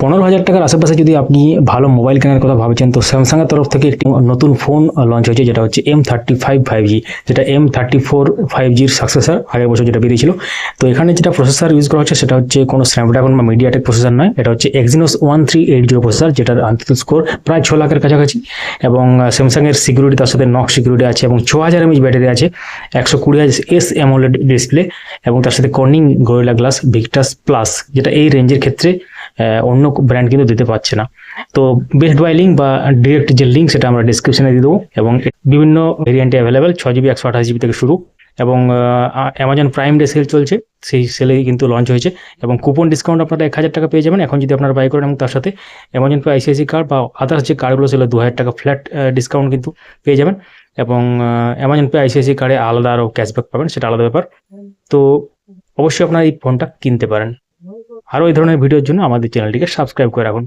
পনেরো হাজার টাকার আশেপাশে যদি আপনি ভালো মোবাইল কেনার কথা ভাবছেন, তো স্যামসাংয়ের তরফ থেকে একটি নতুন ফোন লঞ্চ হয়েছে, যেটা হচ্ছে M thirty five five G যেটা এম থার্টি ফোর ফাইভ জির সাকসেসার আগের বছর যেটা বেরিয়েছিল। তো এখানে যেটা প্রসেসর ইউজ করা হচ্ছে, সেটা হচ্ছে কোনো স্ন্যাপড্রাগন বা মিডিয়াটেক প্রসেসর নয়, এটা হচ্ছে Exynos one three eight zero processor যেটার আন্তর্জাতিক স্কোর প্রায় ছ লাখের কাছাকাছি। এবং স্যামসাংয়ের সিকিউরিটি তার সাথে নক সিকিউরিটি আছে, এবং ছ হাজার এমএচ ব্যাটারি আছে, একশো কুড়ি হাজার এস অ্যামোলেড ডিসপ্লে এবং তার সাথে Corning Gorilla glass Victus plus যেটা এই রেঞ্জের ক্ষেত্রে অন্য ব্র্যান্ড কিন্তু দিতে পারছে না। তো বেস্ট বাই লিঙ্ক বা ডিরেক্ট যে লিঙ্ক সেটা আমরা ডিসক্রিপশনে দিয়ে দেবো এবং বিভিন্ন ভেরিয়েন্টে অ্যাভেলেবেল ছ জিবি একশো আঠাশ জিবি থেকে শুরু এবং অ্যামাজন প্রাইম ডে সেল চলছে, সেই সেলেই কিন্তু লঞ্চ হয়েছে এবং কুপন ডিসকাউন্ট আপনারা এক হাজার টাকা পেয়ে যাবেন। এখন যদি আপনারা বাই করেন এবং তার সাথে অ্যামাজন পে আইসিআইসি কার্ড বা আদার্স যে কার্ডগুলো সেগুলো দু হাজার টাকা ফ্ল্যাট ডিসকাউন্ট কিন্তু পেয়ে যাবেন এবং অ্যামাজন পে আইসিআইসি কার্ডে আলাদা আরও ক্যাশব্যাক পাবেন, সেটা আলাদা ব্যাপার। তো অবশ্যই আপনারা এই ফোনটা কিনতে পারেন। আরও এই ধরনের ভিডিওর জন্য আমাদের চ্যানেলটিকে সাবস্ক্রাইব করে রাখুন।